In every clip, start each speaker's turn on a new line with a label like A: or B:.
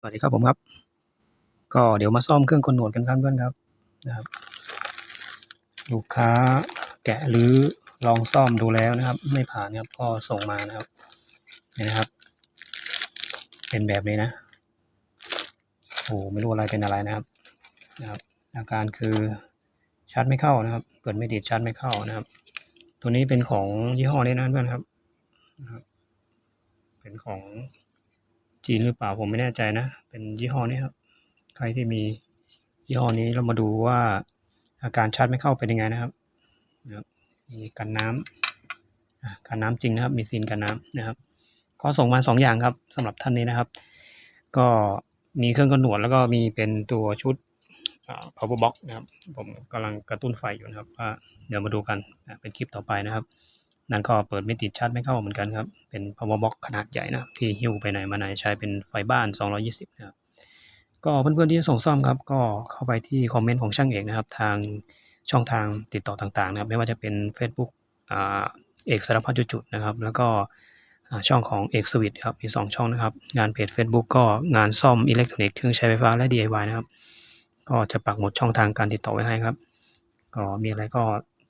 A: สวัสดีครับผมครับ ก็เดี๋ยวมาซ่อมเครื่องกลหนวดกันครับเพื่อนครับนะครับ ลูกค้าแกะหรือลองซ่อมดูแล้วนะครับ ไม่ผ่านครับก็ส่งมานะครับนี่นะครับ เป็นแบบนี้นะโอ้ไม่รู้อะไรเป็นอะไรนะครับนะครับ อาการคือชาร์จไม่เข้านะครับเปิดไม่ติดชาร์จไม่เข้านะครับ ตัวนี้เป็นของยี่ห้อนี้นะเพื่อนครับนะครับ เป็นของ จีนหรือเปล่าผมไม่แน่ใจนะ เป็นยี่ห้อนี้ครับ ใครที่มียี่ห้อนี้เรามาดูว่าอาการชาร์จไม่เข้าเป็นยังไงนะครับนะครับมีกันน้ำกันน้ำจริงนะครับ มีซีนกันน้ำนะครับ ก็ส่งมาสองอย่างครับสำหรับท่านนี้นะครับ ก็มีเครื่องกระหนวดแล้วก็มีเป็นตัวชุด power box นะครับ ผมกำลังกระตุ้นไฟอยู่นะครับว่าเดี๋ยวมาดูกันเป็นคลิปต่อไปนะครับ นั่นก็เปิดไม่ติดชาร์จไม่เข้าเหมือนกันครับ เป็น power box ขนาดใหญ่นะที่หิ้วไปไหนมาไหนใช้เป็นไฟบ้าน 220นะครับก็เพื่อนๆที่จะส่งซ่อมครับก็เข้าไปที่คอมเมนต์ของช่างเอกนะครับ ทางช่องทางติดต่อต่างๆนะครับไม่ว่าจะเป็น Facebook อ่าเอกสารพัดจุดๆนะครับ แล้วก็ช่องของเอกสวิตครับมี 2 ช่องนะครับ งานเพจ Facebook ก็งานซ่อมอิเล็กทรอนิกส์เครื่องใช้ไฟฟ้าและ DIY นะครับ ก็จะปักหมุดช่องทางการติดต่อไว้ให้ครับ ก็มีอะไรก็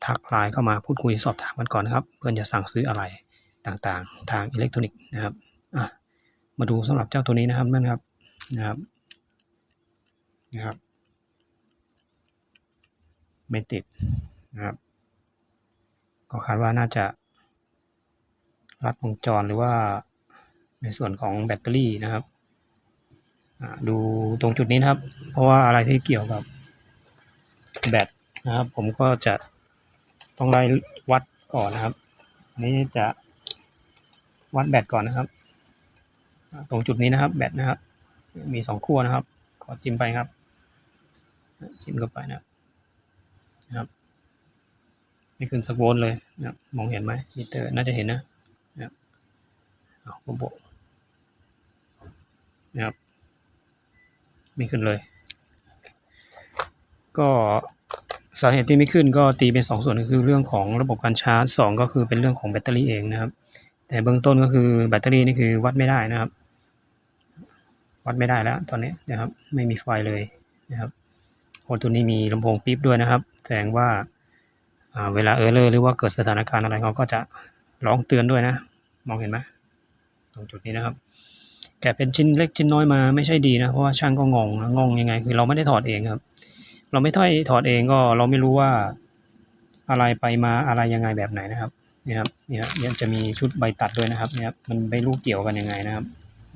A: ทักไลน์เข้ามาพูดคุยสอบถามกันก่อนนะครับ เพื่อนจะสั่งซื้ออะไรต่างๆ ทางอิเล็กทรอนิกส์นะครับมาดูสำหรับเจ้าตัวนี้นะครับเพื่นครับนะครับนะครับไม่ติดนะครับ ก็คาดว่าน่าจะรัดวงจรหรือว่าในส่วนของแบตเตอรี่นะครับดูตรงจุดนี้นะครับ เพราะว่าอะไรที่เกี่ยวกับแบตนะครับ ผมก็จะ ต้องไล่วัดก่อนนะครับ อันนี้จะวัดแบตก่อนนะครับ ตรงจุดนี้นะครับ แบตนะครับ มีสองขั้วนะครับ ขอจิ้มไปครับ จิ้มเข้าไปนะครับนะครับ ไม่ขึ้นสักโวลต์เลยนะครับ มองเห็นไหมมิเตอร์น่าจะเห็นนะนะครับเอาบกนะครับ ไม่ขึ้นเลย ก็ สาเหตุที่ไม่ขึ้นก็ตีเป็นสองส่วนก็คือเรื่องของระบบการชาร์จสองก็คือเป็นเรื่องของแบตเตอรี่เองนะครับ แต่เบื้องต้นก็คือแบตเตอรี่นี่คือวัดไม่ได้นะครับ วัดไม่ได้แล้วตอนนี้นะครับไม่มีไฟเลยนะครับโอตัวนี้มีลำโพงปี๊บด้วยนะครับ แสดงว่าเวลาเออร์เลอร์หรือว่าเกิดสถานการณ์อะไรเขาก็จะร้องเตือนด้วยนะ มองเห็นไหมตรงจุดนี้นะครับ แกะเป็นชิ้นเล็กชิ้นน้อยมาไม่ใช่ดีนะ เพราะว่าช่างก็งงนะงงยังไง คือเราไม่ได้ถอดเองครับ เราไม่ถอยถอดเองก็เราไม่รู้ว่าอะไรไปมาอะไรยังไงแบบไหนนะครับนี่ครับนี่ครับเนี่ยจะมีชุดใบตัดด้วยนะครับนี่ครับมันไม่รู้เกี่ยวกันยังไงนะครับ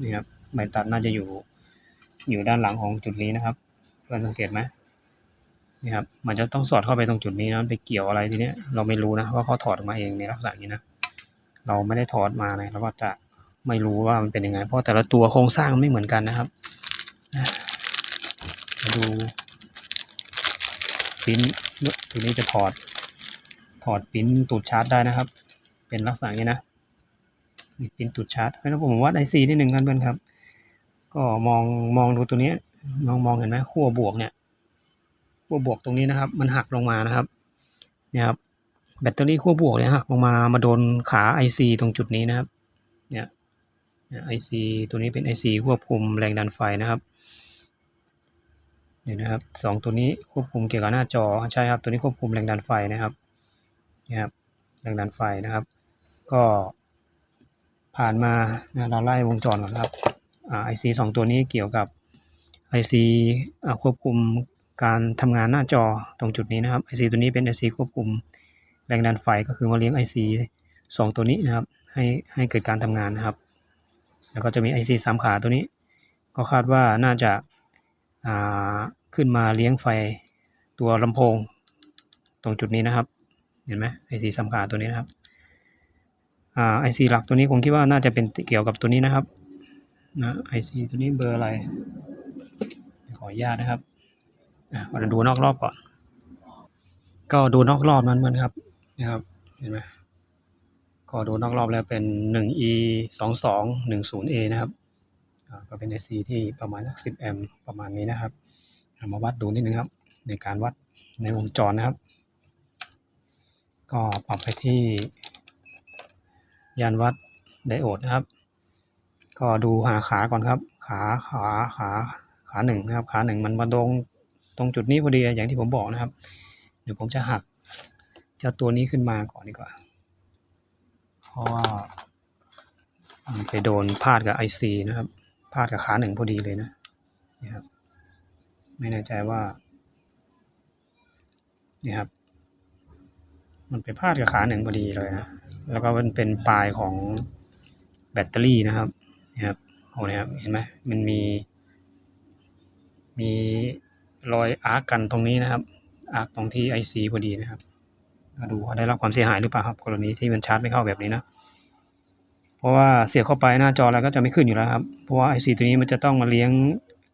A: นี่ครับใบตัดน่าจะอยู่อยู่ด้านหลังของจุดนี้นะครับเพื่อนสังเกตไหมนี่ครับมันจะต้องสอดเข้าไปตรงจุดนี้นะไปเกี่ยวอะไรทีเนี้ยเราไม่รู้นะว่าเขาถอดออกมาเองในลักษณะนี้นะเราไม่ได้ถอดมานะเราก็จะไม่รู้ว่ามันเป็นยังไง เพราะแต่ละตัวโครงสร้างไม่เหมือนกันนะครับมาดู ปิ้นตัวนี้จะถอด ถอดปิ้นตูดชาร์จได้นะครับ เป็นลักษณะนี้นะนี่ปิ้นตูดชาร์จแล้วผมวัดไอซีนิดหนึ่งกันเพื่อนครับ ก็มองมองดูตัวนี้มองมองเห็นไหมขั้วบวกเนี่ยขั้วบวกตรงนี้นะครับ มันหักลงมานะครับเนี่ยครับแบตเตอรี่ขั้วบวกเนี่ยหักลงมามาโดนขา IC ตรงจุดนี้นะครับ เนี่ยไอซีตัวนี้เป็น IC ควบคุมแรงดันไฟนะครับ เดี๋ยวนะครับสองตัวนี้ควบคุมเกี่ยวกับหน้าจอใช่ครับ ตัวนี้ควบคุมแรงดันไฟนะครับนี่ครับแรงดันไฟนะครับ ก็ผ่านมานะเราไล่วงจรก่อนครับอ่าไอซีสองตัวนี้เกี่ยวกับไอซีควบคุมการทำงานหน้าจอตรงจุดนี้นะครับไอซีตัวนี้เป็นไอซีควบคุมแรงดันไฟก็คือมาเลี้ยงไอซีสองตัวนี้นะครับ ให้ให้เกิดการทำงานนะครับ แล้วก็จะมี IC สามขาตัวนี้ ก็คาดว่าน่าจะ ขึ้นมาเลี้ยงไฟตัวลำโพง ตรงจุดนี้นะครับ เห็นไหม IC สามขาตัวนี้นะครับไอ่า IC หลักตัวนี้ผมคิดว่าน่าจะเป็นเกี่ยวกับตัวนี้นะครับนะ IC ตัวนี้เบอร์อะไร ขออนุญาตนะครับอะมาดูนอกรอบก่อน ก็ดูนอกรอบนั้นมันครับนะครับเห็นไหมก็ดูนอกรอบแล้วเป็น 1e 2 2 1 0 a นะครับ ก็เป็น IC ที่ประมาณสัก10แอมป์ประมาณนี้นะครับมาวัดดูนิดนึงครับ ในการวัดในวงจรนะครับ ก็ปรับไปที่ ยานวัดไดโอดนะครับ ก็ดูหาขาก่อนครับ ขาขาขาขาหนึ่งนะครับ ขาหนึ่งมันมาตรงตรงจุดนี้พอดีอย่างที่ผมบอกนะครับ เดี๋ยวผมจะหักเจ้าตัวนี้ขึ้นมาก่อนดีกว่า เพราะว่ามันไปโดนพลาดกับไอซีนะครับ พาดกับขาหนึ่งพอดีเลยนะนี่ครับ ไม่แน่ใจว่า นี่ครับ มันไปพาดกับขาหนึ่งพอดีเลยนะ แล้วก็มันเป็นปลายของแบตเตอรี่นะครับ นี่ครับโอ้นี่ครับ เห็นไหมมันมี มีรอยอาร์กกันตรงนี้นะครับอาร์กตรงที่ไอซีพอดีนะครับมาดูว่าได้รับความเสียหายหรือเปล่าครับ กรณีที่มันชาร์จไม่เข้าแบบนี้นะ เพราะว่าเสียบเข้าไปหน้าจอแล้วก็จะไม่ขึ้นอยู่แล้วครับเพราะว่าไอซีตัวนี้มันจะต้องมาเลี้ยง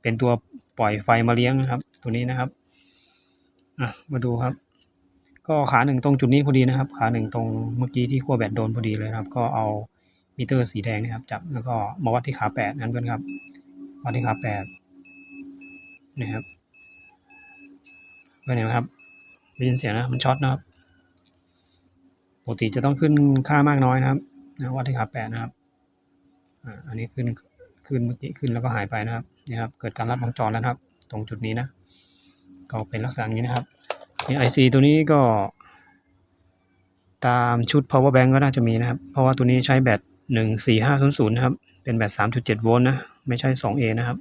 A: เป็นตัวปล่อยไฟมาเลี้ยงนะครับ ตัวนี้นะครับอะมาดูครับ ก็ขาหนึ่งตรงจุดนี้พอดีนะครับ ขาหนึ่งตรงเมื่อกี้ที่ขั้วแบตโดนพอดีเลยครับ ก็เอามิเตอร์สีแดงนะครับ จับแล้วก็มาวัดที่ขาแปดนั่นเพื่อนครับวัดที่ขาแปดนะครับเป็นไงครับได้ยินเสียงนะมันช็อตนะครับปกติจะต้องขึ้นค่ามากน้อยนะครับ นะวัดที่ขาแปดนะครับอันนี้ขึ้นขึ้นเมื่อกี้ขึ้นแล้วก็หายไปนะครับนี่ครับ เกิดการลัดวงจรแล้วครับ ตรงจุดนี้นะ ก็เป็นลักษณะนี้นะครับนี่ไอซีตัวนี้ก็ตามชุด power bank ก็น่าจะมีนะครับ เพราะว่าตัวนี้ใช้แบต14500นะครับ เป็นแบต3.7 โวลต์นะ ไม่ใช่ 2A นะครับ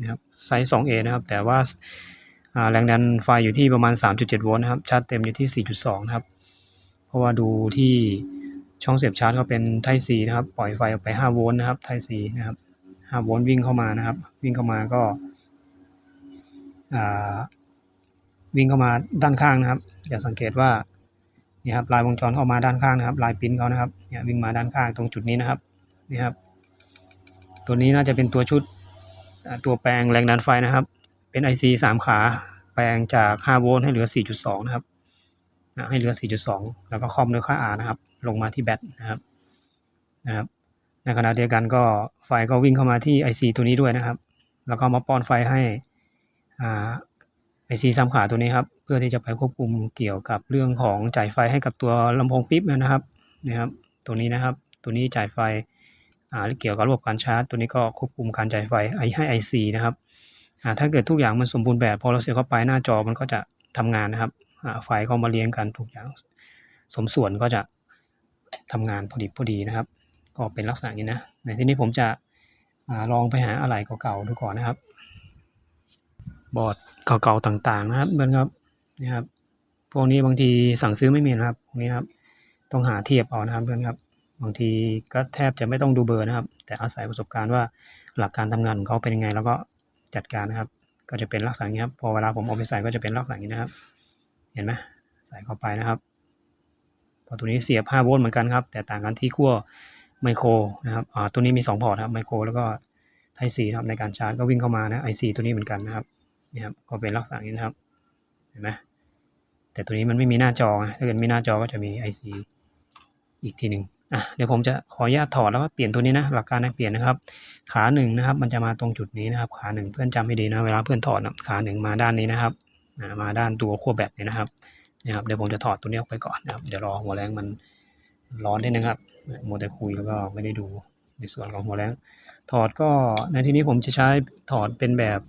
A: นะครับ ไซส์ 2A นะครับ แต่ว่าอ่าแรงดันไฟอยู่ที่ประมาณ 3.7 โวลต์นะครับ ชาร์จเต็มอยู่ที่ 4.2 นะครับ เพราะว่าดูที่ ช่องเสียบชาร์จก็เป็น Type C นะครับ ปล่อยไฟออกไป 5 โวลต์นะครับ Type C นะครับ 5 โวลต์วิ่งเข้ามานะครับ วิ่งเข้ามาก็อ่าวิ่งเข้ามาด้านข้างนะครับ อย่าสังเกตว่านี่ครับลายวงจรเข้ามาด้านข้างนะครับ ลายปิ้นเขานะครับเนี่ยวิ่งมาด้านข้างตรงจุดนี้นะครับนี่ครับ ตัวนี้น่าจะเป็นตัวชุดตัวแปลงแรงดันไฟนะครับ เป็น IC 3 ขาแปลงจาก 5 โวลต์ให้เหลือ 4.2 นะครับ นะให้เหลือ 4.2 แล้วก็คอมด้วยค่า R นะครับ ลงมาที่แบตนะครับนะครับ ในขณะเดียวกันก็ไฟก็วิ่งเข้ามาที่ IC ตัวนี้ด้วยนะครับ แล้วก็มาป้อนไฟให้อ่า IC สามขาตัวนี้ครับ เพื่อที่จะไปควบคุมเกี่ยวกับเรื่องของจ่ายไฟให้กับตัวลำโพงปิ๊บนะครับนะครับ ตัวนี้นะครับ ตัวนี้จ่ายไฟอ่าเกี่ยวกับระบบการชาร์จ ตัวนี้ก็ควบคุมการจ่ายไฟให้ IC นะครับอ่าถ้าเกิดทุกอย่างมันสมบูรณ์แบบพอเราเสียบเข้าไปหน้าจอมันก็จะทำงานนะครับ ไฟก็มาเรียงกันทุกอย่าง สมส่วนก็จะทำงานพอดีพอดีนะครับ ก็เป็นลักษณะนี้นะ ในที่นี้ผมจะอลองไปหาอะไหล่เก่าๆดูก่อนนะครับ บอร์ดเก่าๆต่างๆนะครับเพื่อนครับนี่ครับ พวกนี้บางทีสั่งซื้อไม่มีนะครับ พวกนี้ครับ ต้องหาเทียบเอานะครับเพื่อนครับ บางทีก็แทบจะไม่ต้องดูเบอร์นะครับ แต่อาศัยประสบการณ์ว่าหลักการทำงานของเขาเป็นยังไง แล้วก็จัดการนะครับ ก็จะเป็นลักษณะนี้ครับ พอเวลาผมเอาไปใส่ก็จะเป็นลักษณะนี้นะครับ เห็นไหมใส่เข้าไปนะครับพอตัวนี้เสียบ5โวลต์เหมือนกันครับ แต่ต่างกันที่ขั้วไมโครนะครับอ่าตัวนี้มี 2 พอร์ตครับไมโครแล้วก็ไทซีนะครับในการชาร์จก็วิ่งเข้ามานะ IC ตัวนี้เหมือนกันนะครับนี่ครับก็เป็นลักษณะนี้นะครับเห็นไหมแต่ตัวนี้มันไม่มีหน้าจอไงถ้าเกิดมีหน้าจอก็จะมี IC อีกทีหนึ่งอะเดี๋ยวผมจะขออนุญาตถอดแล้วก็เปลี่ยนตัวนี้นะหลักการในเปลี่ยนนะครับ ขาหนึ่งนะครับ มันจะมาตรงจุดนี้นะครับ ขาหนึ่งเพื่อนจำให้ดีนะเวลาเพื่อนถอดนะขาหนึ่งมาด้านนี้นะครับ มาด้านตัวขั้วแบตเนี่ยนะครับนะครับเดี๋ยวผมจะถอดตัวนี้ออกไปก่อนนะครับเดี๋ยวรอหัวแรงมันร้อนนิดนึงครับโมแต่คุยแล้วก็ไม่ได้ดูในส่วนของหัวแรงถอดก็ในที่นี้ผมจะใช้ถอดเป็นแบบ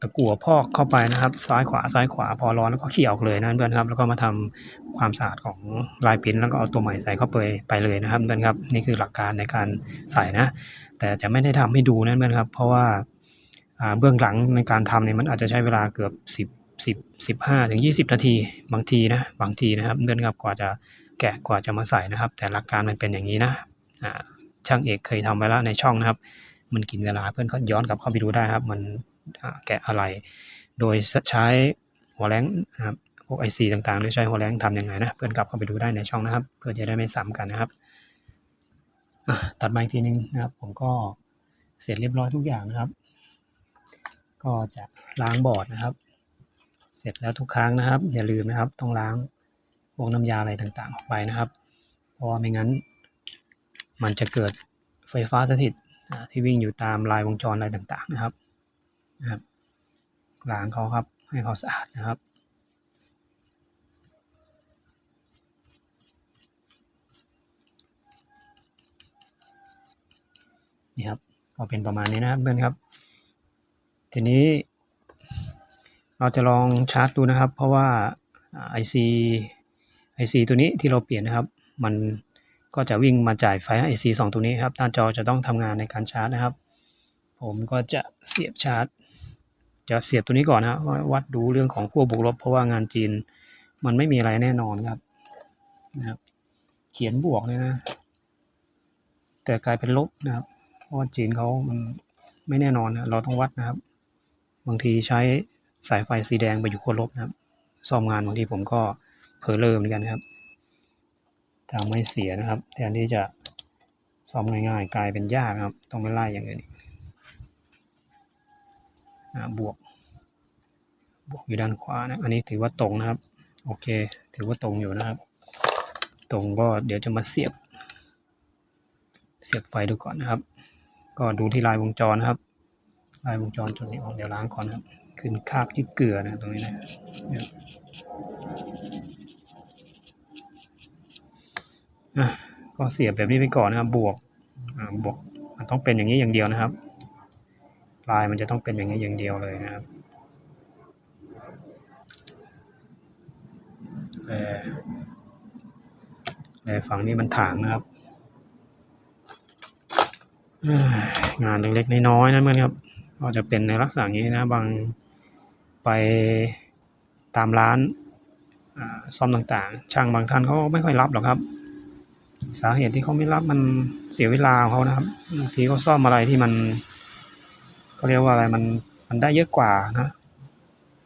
A: ตะกั่วพอกเข้าไปนะครับ ซ้ายขวาซ้ายขวาพอร้อนแล้วก็ขี่ออกเลยนะเพื่อนครับ แล้วก็มาทำความสะอาดของลายปิ้นแล้วก็เอาตัวใหม่ใส่เข้าไปไปเลยนะครับเพื่อนครับนี่คือหลักการในการใส่นะ แต่จะไม่ได้ทำให้ดูนะเพื่อนครับ เพราะว่าอ่าเบื้องหลังในการทำเนี่ยมันอาจจะใช้เวลาเกือบ 10 10 15ถึง20 นาที บางทีนะบางทีนะครับเพื่อนครับกว่าจะแกะกว่าจะมาใส่นะครับ แต่หลักการมันเป็นอย่างนี้นะช่างเอกเคยทำไว้แล้วในช่องนะครับ มันกินเวลาเพื่อนก็ย้อนกลับเข้าไปดูได้ครับ มันแกะอะไร โดยใช้หัวแรงนะครับพวกไอซีต่างๆโดยใช้หัวแรงทำยังไงนะเพื่อนกลับเข้าไปดูได้ในช่องนะครับ เพื่อจะได้ไม่ซ้ำกันนะครับตัดมาอีกทีนึงนะครับ ผมก็เสร็จเรียบร้อยทุกอย่างนะครับ ก็จะล้างบอร์ดนะครับ เสร็จแล้วทุกครั้งนะครับ อย่าลืมนะครับต้องล้างพวกน้ำยาอะไรต่างๆออกไปนะครับ เพราะไม่งั้น มันจะเกิดไฟฟ้าสถิตที่วิ่งอยู่ตามลายวงจรอะไรต่างๆนะครับนะครับล้างเขาครับให้เขาสะอาดนะครับนนี่ครับก็เป็นประมาณนี้นะครับเพื่อนครับ ทีนี้ เราจะลองชาร์จดูนะครับ เพราะว่า IC IC ตัวนี้ที่เราเปลี่ยนนะครับ มันก็จะวิ่งมาจ่ายไฟให้ IC 2 ตัวนี้ครับหน้าจอจะต้องทำงานในการชาร์จนะครับ ผมก็จะเสียบชาร์จ จะเสียบตัวนี้ก่อนนะครับวัดดูเรื่องของขั้วบวกลบ เพราะว่างานจีนมันไม่มีอะไรแน่นอนครับนะครับ เขียนบวกเลยนะ แต่กลายเป็นลบนะครับ เพราะว่าจีนเขามันไม่แน่นอนนะเราต้องวัดนะครับ บางทีใช้ สายไฟสีแดงไปอยู่ขั้วลบนะครับ ซ่อมงานบางทีผมก็เผลอเริ่มเหมือนกันครับทำให้เสียนะครับแทนที่จะซ่อมง่ายๆ กลายเป็นยากครับ ต้องไปไล่อย่างอื่นอีกอ่าบวก บวกอยู่ด้านขวานะ อันนี้ถือว่าตรงนะครับ โอเค ถือว่าตรงอยู่นะครับ ตรงก็เดี๋ยวจะมาเสียบ เสียบไฟดูก่อนนะครับ ก็ดูที่ลายวงจรนะครับ ลายวงจรจุดนี้ออกเดี๋ยวล้างก่อนนะครับ ขึ้นคาบที่เกลือนะตรงนี้นะเนี่ยอะก็เสียบแบบนี้ไปก่อนนะครับบวกบวกมันต้องเป็นอย่างนี้อย่างเดียวนะครับลายมันจะต้องเป็นอย่างนี้อย่างเดียวเลยนะครับแต่แต่ฝั่งนี้มันถางนะครับ งานเล็กๆน้อยๆนะเพื่อนครับ ก็จะเป็นในลักษณะนี้นะบาง ไปตามร้านซ่อมต่างๆ ช่างบางท่านเขาไม่ค่อยรับหรอกครับ สาเหตุที่เขาไม่รับมันเสียเวลาของเขานะครับบางทีเขาซ่อมอะไรที่มันเขาเรียกว่าอะไรมันมันได้เยอะกว่านะ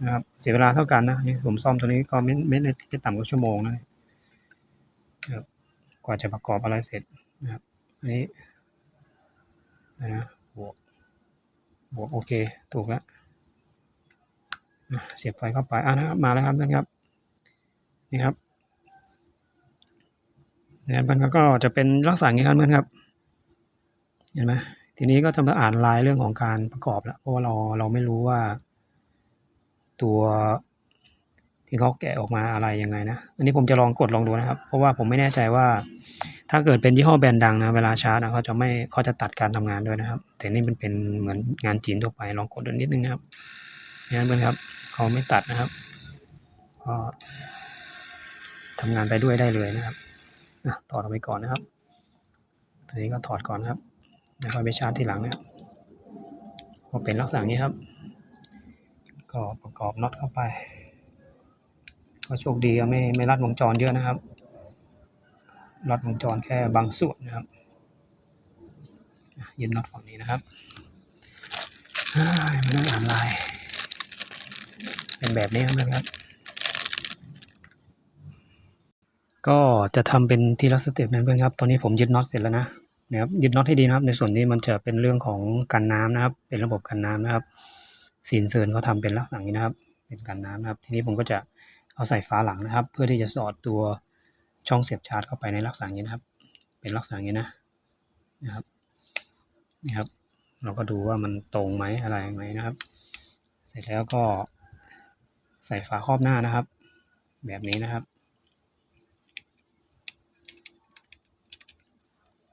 A: นะครับเสียเวลาเท่ากันนะนี่ผมซ่อมตัวนี้ก็ไม่ไม่ได้ต่ำกว่าชั่วโมงนะครับกว่าจะประกอบอะไรเสร็จนะครับอันนี้นะบวกบวกโอเค ถูกแล้วอะ เสียบไฟเข้าไปอะนะครับมาแล้วครับเพื่อนครับนี่ครับนะครับมันก็จะเป็นลักษณะอย่างนี้ครับเพื่อนครับ เห็นไหมทีนี้ก็จะมาอ่านลายเรื่องของการประกอบแล้วเพราะว่าเราเราไม่รู้ว่า ตัวที่เขาแกะออกมาอะไรยังไงนะอันนี้ผมจะลองกดลองดูนะครับ เพราะว่าผมไม่แน่ใจว่า ถ้าเกิดเป็นยี่ห้อแบรนด์ดังนะเวลาชาร์จนะเขาจะไม่เขาจะตัดการทำงานด้วยนะครับ แต่นี่มันเป็นเหมือนงานจีนทั่วไปลองกดดูนิดนึงนะครับ นี่เพื่อนครับเขาไม่ตัดนะครับก็ทำงานไปด้วยได้เลยนะครับอะถอดออกไปก่อนนะครับทีนี้ก็ถอดก่อนนะครับแล้วค่อยไปชาร์จทีหลังนะครับก็เป็นลักษณะนี้ครับ ก็ประกอบน็อตเข้าไป ก็โชคดีไม่ไม่รัดวงจรเยอะนะครับรัดวงจรแค่บางส่วนนะครับยึดน็อตฝั่งนี้นะครับมานั่งอ่านลาย เป็นแบบนี้นะครับ ก็จะทำเป็นทีละสเต็ปนะเพื่อนครับ ตอนนี้ผมยึดน็อตเสร็จแล้วนะนะครับยึดน็อตให้ดีนะครับ ในส่วนนี้มันจะเป็นเรื่องของกันน้ำนะครับ เป็นระบบกันน้ำนะครับซีนเซิร์นเขาทำเป็นลักษณะนี้นะครับ เป็นกันน้ำนะครับ ทีนี้ผมก็จะเอาใส่ฝาหลังนะครับ เพื่อที่จะสอดตัวช่องเสียบชาร์จเข้าไปในลักษณะนี้นะครับ เป็นลักษณะนี้นะนะครับนี่ครับ เราก็ดูว่ามันตรงไหมอะไรไหมนะครับ เสร็จแล้วก็ ใส่ฝาครอบหน้านะครับ แบบนี้นะครับ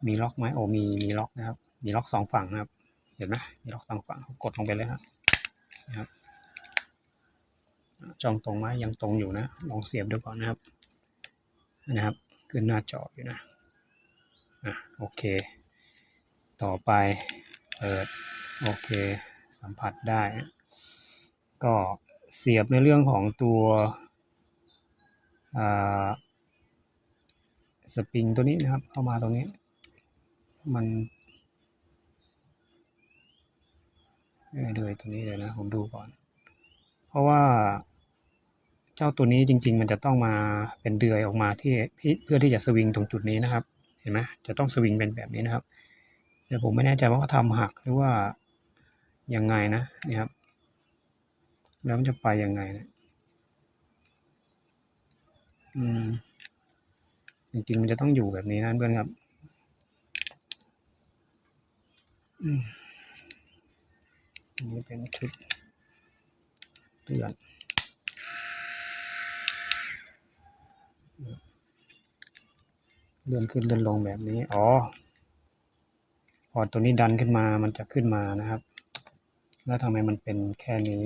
A: มีล็อกไหมโอ้มีมีล็อกนะครับ มีล็อกสองฝั่งนะครับ เห็นไหมมีล็อกสองฝั่งกดลงไปเลยครับนะครับจองตรงไหมยังตรงอยู่นะ ลองเสียบดูก่อนนะครับ นะครับขึ้นหน้าจออยู่นะอะโอเค ต่อไปเปิดโอเค สัมผัสได้ ก็ เสียบในเรื่องของตัวสปริงตัวนี้นะครับเข้ามาตรงนี้ มันเลยตัวนี้เลยนะ ผมดูก่อน เพราะว่าเจ้าตัวนี้จริง ๆ มันจะต้องมาเป็นเดือยออกมาที่เพื่อที่จะสวิงตรงจุดนี้นะครับ เห็นไหมจะต้องสวิงเป็นแบบนี้นะครับ แต่ผมไม่แน่ใจว่าเขาทำหักหรือว่ายังไงนะนี่ครับ แล้วมันจะไปยังไงนะอืม จริงๆ มันจะต้องอยู่แบบนี้นะเพื่อนครับ อืมอันนี้เป็นชุดเตือนเลื่อนขึ้นเลื่อนลงแบบนี้ อ๋อ พอตัวนี้ดันขึ้นมา มันจะขึ้นมานะครับ แล้วทำไมมันเป็นแค่นี้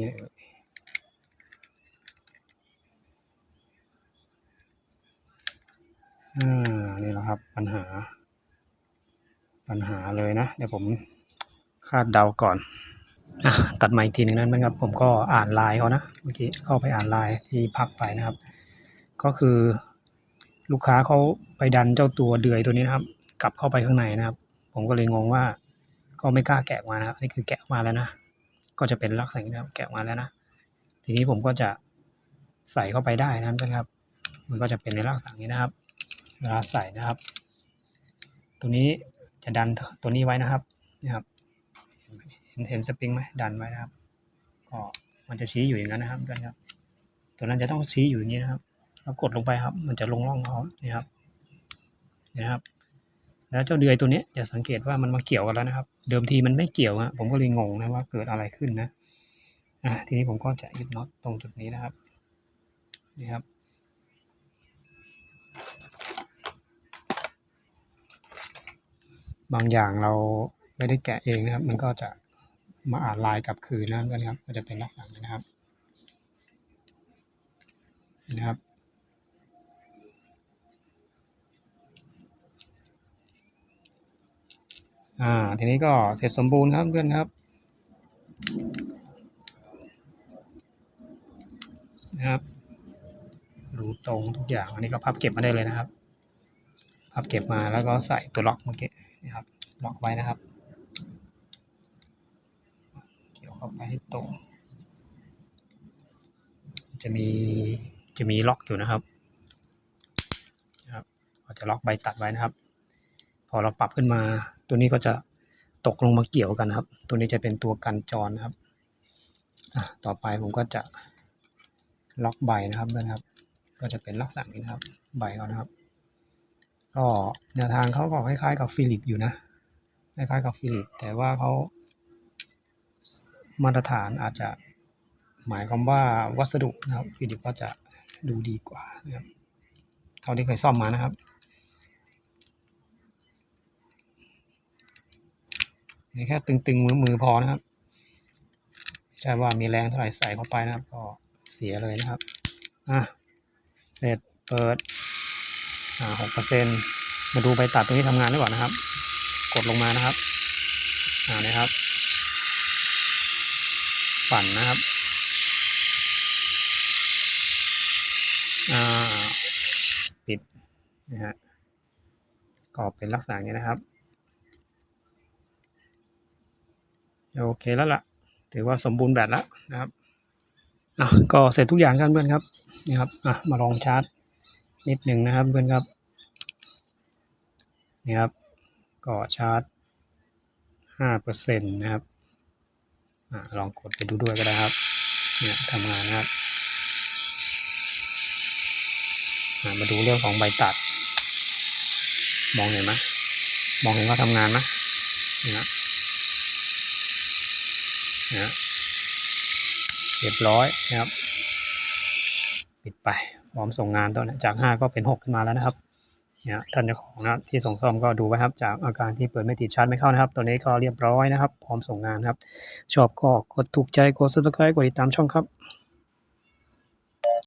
A: อ่านี่แหละครับปัญหา ปัญหาเลยนะ เดี๋ยวผมคาดเดาก่อนอะตัดใหม่อีกทีหนึงนั้นนะครับ ผมก็อ่านไลน์เขานะเมื่อกี้เข้าไปอ่านไลน์ที่พักไปนะครับ ก็คือลูกค้าเขาไปดันเจ้าตัวเดือยตัวนี้นะครับ กลับเข้าไปข้างในนะครับ ผมก็เลยงงว่า ก็ไม่กล้าแกะมานะครับนี่คือแกะมาแล้วนะก็จะเป็นลักษณะนี้นะครับแกะมาแล้วนะทีนี้ผมก็จะใส่เข้าไปได้นะครับ มันก็จะเป็นในลักษณะนี้นะครับ เวลาใส่นะครับ ตัวนี้จะดันตัวนี้ไว้นะครับนะครับ เห็นเห็นสปริงไหมดันไว้นะครับ ก็มันจะชี้อยู่อย่างนั้นนะครับเพื่อนครับ ตัวนั้นจะต้องชี้อยู่อย่างนี้นะครับแล้วกดลงไปครับ มันจะลงร่องเขานี่ครับนี่นะครับ แล้วเจ้าเดือยตัวนี้จะสังเกตว่ามันมาเกี่ยวกันแล้วนะครับ เดิมทีมันไม่เกี่ยวฮะผมก็เลยงงนะว่าเกิดอะไรขึ้นนะอะทีนี้ผมก็จะยึดน็อตตรงจุดนี้นะครับนี่ครับ บางอย่างเราไม่ได้แกะเองนะครับ มันก็จะมาอ่านลายกลับคืนนะเพื่อนครับ ก็จะเป็นลักษณะนี้นะครับนะครับอ่าทีนี้ก็เสร็จสมบูรณ์ครับเพื่อนครับนะครับ รูตรงทุกอย่างอันนี้ก็พับเก็บมาได้เลยนะครับ พับเก็บมาแล้วก็ใส่ตัวล็อกเมื่อกี้ นะครับล็อกไว้นะครับ เกี่ยวเข้าไปให้ตรง จะมีจะมีล็อกอยู่นะครับนะครับเราจะล็อกใบตัดไว้นะครับ พอเราปรับขึ้นมา ตัวนี้ก็จะตกลงมาเกี่ยวกันนะครับ ตัวนี้จะเป็นตัวกันจรนะครับต่อไปผมก็จะล็อกใบนะครับนะครับ ก็จะเป็นลักษณะนี้นะครับ ใบเขานะครับ ก็แนวทางเขาก็คล้ายๆกับฟิลิปอยู่นะคล้ายๆกับฟิลิป แต่ว่าเขามาตรฐานอาจจะหมายความว่าวัสดุนะครับฟิลิปก็จะดูดีกว่านะครับเท่าที่เคยซ่อมมานะครับนี่แค่ตึงๆมือมือพอนะครับใช่ว่ามีแรงเท่าไหร่ใส่เข้าไปนะครับ ก็เสียเลยนะครับอะเสร็จเปิด หกเปอร์เซ็นมาดูใบตัดตรงนี้ทำงานหรือเปล่านะครับ กดลงมานะครับอ่านะครับ ปั่นนะครับอ่าปิดนะฮะก็เป็นลักษณะนี้นะครับ โอเคแล้วล่ะ ถือว่าสมบูรณ์แบบแล้วนะครับอะก็เสร็จทุกอย่างกันเพื่อนครับนี่ครับอะมาลองชาร์จ นิดหนึ่งนะครับเพื่อนครับนี่ครับก็ชาร์จห้าเปอร์เซ็นต์นะครับอลองกดไปดูด้วยก็ได้ครับเนี่ยทำงานนะครับมาดูเรื่องของใบตัด มองเห็นไหมมองเห็นว่าทำงานไหมนี่นะนะเรียบร้อยนะครับ ปิดไป พร้อมส่งงานตอนนี้จาก 5 ก็เป็น 6 ขึ้นมาแล้วนะครับเนี่ยท่านเจ้าของนะที่ส่งซ่อมก็ดูไว้ครับ จากอาการที่เปิดไม่ติดชาร์จไม่เข้านะครับ ตัวนี้ก็เรียบร้อยนะครับ พร้อมส่งงานครับ ชอบก็กดถูกใจกด subscribe กดติดตามช่องครับ